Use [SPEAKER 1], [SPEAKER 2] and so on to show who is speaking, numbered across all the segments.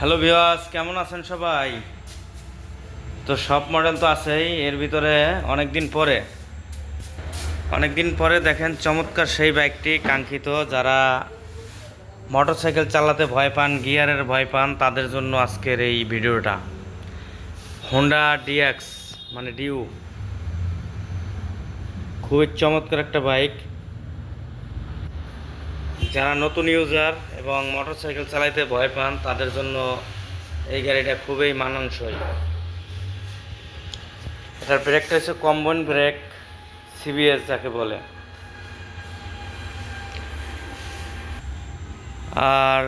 [SPEAKER 1] Hello ভিওয়াস কেমন আছেন সবাই? তো সব মডেল তো আছেই, এর ভিতরে অনেক দিন পরে। অনেক দিন পরে দেখেন চমৎকার সেই বাইকটি, কাঙ্ক্ষিত যারা মোটরসাইকেল চালাতে ভয় পান, গিয়ারের ভয় পান, তাদের জন্য আজকের এই ভিডিওটা। হোন্ডা ডিএক্স মানে ডিউ খুবই চমৎকার একটা বাইক। যারা নতুন ইউজার এবং মোটরসাইকেল চালাইতে ভয় পান, তাদের জন্য এই গাড়িটা খুবই মানানসই। এটার ব্রেকটা হচ্ছে কম্বন ব্রেক সিবিএস যাকে বলে। আর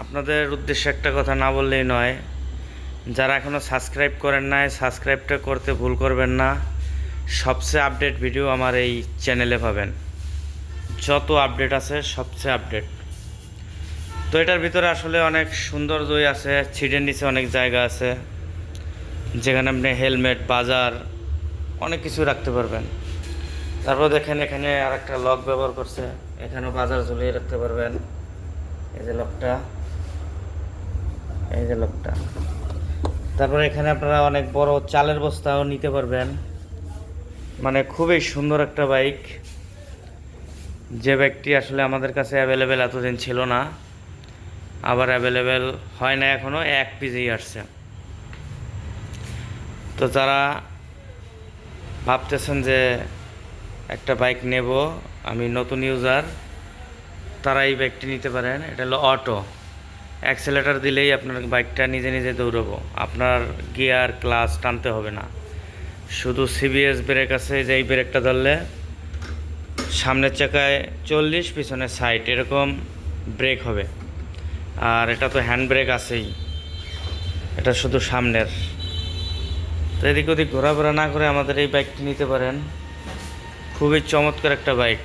[SPEAKER 1] আপনাদের উদ্দেশ্যে একটা কথা না বললেই নয়, যারা এখনও সাবস্ক্রাইব করেন নাই সাবস্ক্রাইবটা করতে ভুল করবেন না। সবচেয়ে আপডেট ভিডিও আমার এই চ্যানেলে পাবেন। যত আপডেট আছে, সবচেয়ে আপডেট তো এটার ভিতরে আসলে অনেক সৌন্দর্যই আছে, ছিটের নিচে অনেক জায়গা আছে, যেখানে আপনি হেলমেট বাজার, অনেক কিছু রাখতে পারবেন। তারপর দেখেন এখানে আর একটা লক ব্যবহার করছে, এখানেও বাজার ঝুলিয়ে রাখতে পারবেন। এই যে লকটা এই যে লকটা তারপরে এখানে আপনারা অনেক বড় চালের বস্তাও নিতে পারবেন। মানে খুবই সুন্দর একটা বাইক যে ব্যক্তি আসলে আমাদের কাছে অ্যাভেলেবেল এতদিন ছিল না, আবার অ্যাভেলেবেল হয় না এখনও এক পিসেই আসছে। তো যারা ভাবতেছেন যে একটা বাইক নেব, আমি নতুন ইউজার তারা এই ব্যাগটি নিতে পারেন। এটা হলো অটো অ্যাক্সেলেটার দিলেই আপনার বাইকটা নিজে নিজে দৌড়বো। আপনার গিয়ার ক্লাস টানতে হবে না। শুধু সিবিএস ব্রেক আছে যে এই ব্রেকটা ধরলে সামনের চাকায় চল্লিশ পিছনে সাইড এরকম ব্রেক হবে। আর এটা তো হ্যান্ড ব্রেক আছেই। এটা শুধু সামনের। তো এদিক ওদিক ঘোরাফেরা না করে আমাদের এই বাইকটি নিতে পারেন। খুবই চমৎকার একটা বাইক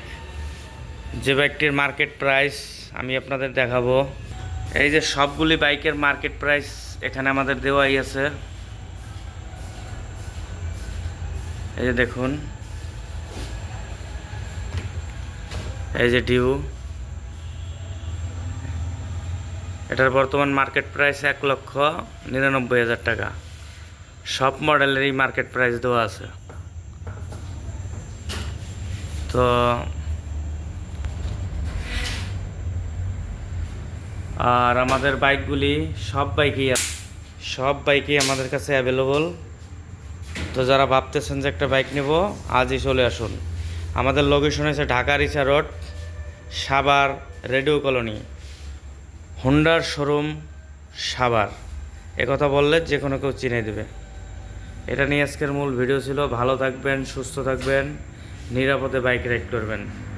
[SPEAKER 1] যে বাইকটির মার্কেট প্রাইস আমি আপনাদের দেখাবো। এই যে সবগুলি বাইকের মার্কেট প্রাইস এখানে আমাদের দেওয়াই আছে। এই যে দেখুন। এই যে ডিউ এটার বর্তমান মার্কেট প্রাইস এক লক্ষ নিরানব্বই হাজার টাকা। সব মডেলেরই মার্কেট প্রাইস দেওয়া আছে। তো আর আমাদের বাইকগুলি সব বাইকই সব বাইকই আমাদের কাছে অ্যাভেলেবল তো যারা ভাবতেছেন যে একটা বাইক নেব, আজই চলে আসুন। আমাদের লোকেশন হয়েছে ঢাকা রিসা রোড সাবার রেডিও কলোনি, হোন্ডার শোরুম সাবার কথা বললে যে কোনো কেউ চিনে দেবে। এটা নিয়ে আজকের মূল ভিডিও ছিল। ভালো থাকবেন, সুস্থ থাকবেন, নিরাপদে বাইক রাইড করবেন।